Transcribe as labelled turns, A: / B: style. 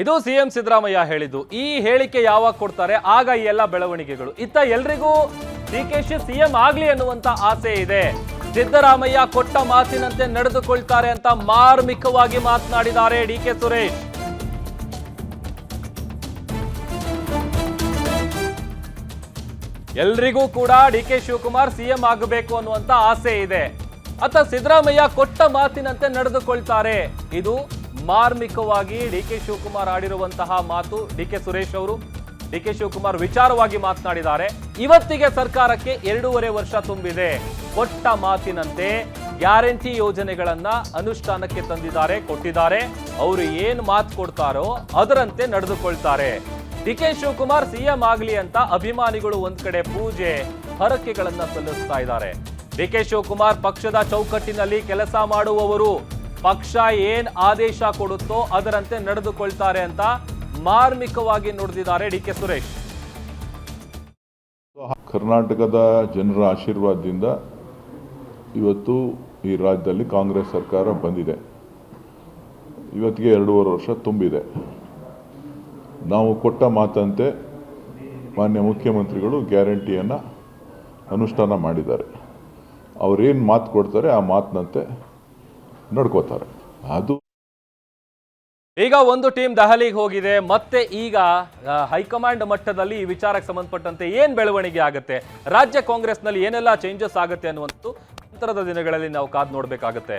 A: ಇದು ಸಿಎಂ ಸಿದ್ದರಾಮಯ್ಯ ಹೇಳಿದ್ದು. ಈ ಹೇಳಿಕೆ ಯಾವಾಗ ಕೊಡ್ತಾರೆ? ಆಗ ಈ ಎಲ್ಲ ಬೆಳವಣಿಗೆಗಳು. ಇತ್ತ ಎಲ್ರಿಗೂ ಡಿ ಕೆ ಶಿ ಸಿಎಂ ಆಗ್ಲಿ ಅನ್ನುವಂತ ಆಸೆ ಇದೆ. ಸಿದ್ದರಾಮಯ್ಯ ಕೊಟ್ಟ ಮಾತಿನಂತೆ ನಡೆದುಕೊಳ್ತಾರೆ ಅಂತ ಮಾರ್ಮಿಕವಾಗಿ ಮಾತನಾಡಿದ್ದಾರೆ ಡಿ ಕೆ ಸುರೇಶ್. ಎಲ್ರಿಗೂ ಕೂಡ ಡಿ ಕೆ ಶಿವಕುಮಾರ್ ಸಿಎಂ ಆಗಬೇಕು ಅನ್ನುವಂತ ಆಸೆ ಇದೆ. ಅತ್ತ ಸಿದ್ದರಾಮಯ್ಯ ಕೊಟ್ಟ ಮಾತಿನಂತೆ ನಡೆದುಕೊಳ್ತಾರೆ. ಇದು ಮಾರ್ಮಿಕವಾಗಿ ಡಿ ಕೆ ಶಿವಕುಮಾರ್ ಆಡಿರುವಂತಹ ಮಾತು ಡಿ ಕೆ ಸುರೇಶ್ ಅವರು. ಡಿ ಕೆ ಶಿವಕುಮಾರ್ ವಿಚಾರವಾಗಿ ಮಾತನಾಡಿದ್ದಾರೆ. ಇವತ್ತಿಗೆ ಸರ್ಕಾರಕ್ಕೆ ಎರಡೂವರೆ ವರ್ಷ ತುಂಬಿದೆ. ಕೊಟ್ಟ ಮಾತಿನಂತೆ ಗ್ಯಾರಂಟಿ ಯೋಜನೆಗಳನ್ನ ಅನುಷ್ಠಾನಕ್ಕೆ ತಂದಿದ್ದಾರೆ, ಕೊಟ್ಟಿದ್ದಾರೆ. ಅವರು ಏನ್ ಮಾತು ಕೊಡ್ತಾರೋ ಅದರಂತೆ ನಡೆದುಕೊಳ್ತಾರೆ. ಡಿ ಕೆ ಶಿವಕುಮಾರ್ ಸಿಎಂ ಆಗ್ಲಿ ಅಂತ ಅಭಿಮಾನಿಗಳು ಒಂದ್ ಕಡೆ ಪೂಜೆ, ಹರಕೆಗಳನ್ನ ಸಲ್ಲಿಸ್ತಾ ಇದ್ದಾರೆ. ಡಿ ಕೆ ಶಿವಕುಮಾರ್ ಪಕ್ಷದ ಚೌಕಟ್ಟಿನಲ್ಲಿ ಕೆಲಸ ಮಾಡುವವರು ಪಕ್ಷ ಏನ್ ಆದೇಶ ಕೊಡುತ್ತೋ ಅದರಂತೆ ನಡೆದುಕೊಳ್ತಾರೆ ಅಂತ ಮಾರ್ಮಿಕವಾಗಿ ನುಡಿದಿದ್ದಾರೆ ಡಿ ಕೆ ಸುರೇಶ್.
B: ಕರ್ನಾಟಕದ ಜನರ ಆಶೀರ್ವಾದದಿಂದ ಇವತ್ತು ಈ ರಾಜ್ಯದಲ್ಲಿ ಕಾಂಗ್ರೆಸ್ ಸರ್ಕಾರ ಬಂದಿದೆ. ಇವತ್ತಿಗೆ ಎರಡೂವರೆ ವರ್ಷ ತುಂಬಿದೆ. ನಾವು ಕೊಟ್ಟ ಮಾತಂತೆ ಮಾನ್ಯ ಮುಖ್ಯಮಂತ್ರಿಗಳು ಗ್ಯಾರಂಟಿಯನ್ನು ಅನುಷ್ಠಾನ ಮಾಡಿದ್ದಾರೆ. ಅವರೇನು ಮಾತು ಕೊಡ್ತಾರೆ ಆ ಮಾತಿನಂತೆ ನಡ್ಕೋತಾರೆ. ಅದು
A: ಈಗ ಒಂದು ಟೀಮ್ ದೆಹಲಿಗೆ ಹೋಗಿದೆ, ಮತ್ತೆ ಈಗ ಹೈಕಮಾಂಡ್ ಮಟ್ಟದಲ್ಲಿ ಈ ವಿಚಾರಕ್ಕೆ ಸಂಬಂಧಪಟ್ಟಂತೆ ಏನ್ ಬೆಳವಣಿಗೆ ಆಗುತ್ತೆ? ರಾಜ್ಯ ಕಾಂಗ್ರೆಸ್ನಲ್ಲಿ ಏನೆಲ್ಲ ಚೇಂಜಸ್ ಆಗುತ್ತೆ ಅನ್ನುವಂಥದ್ದು, ನಂತರದ ದಿನಗಳಲ್ಲಿ ನಾವು ಕಾದು ನೋಡಬೇಕಾಗುತ್ತೆ.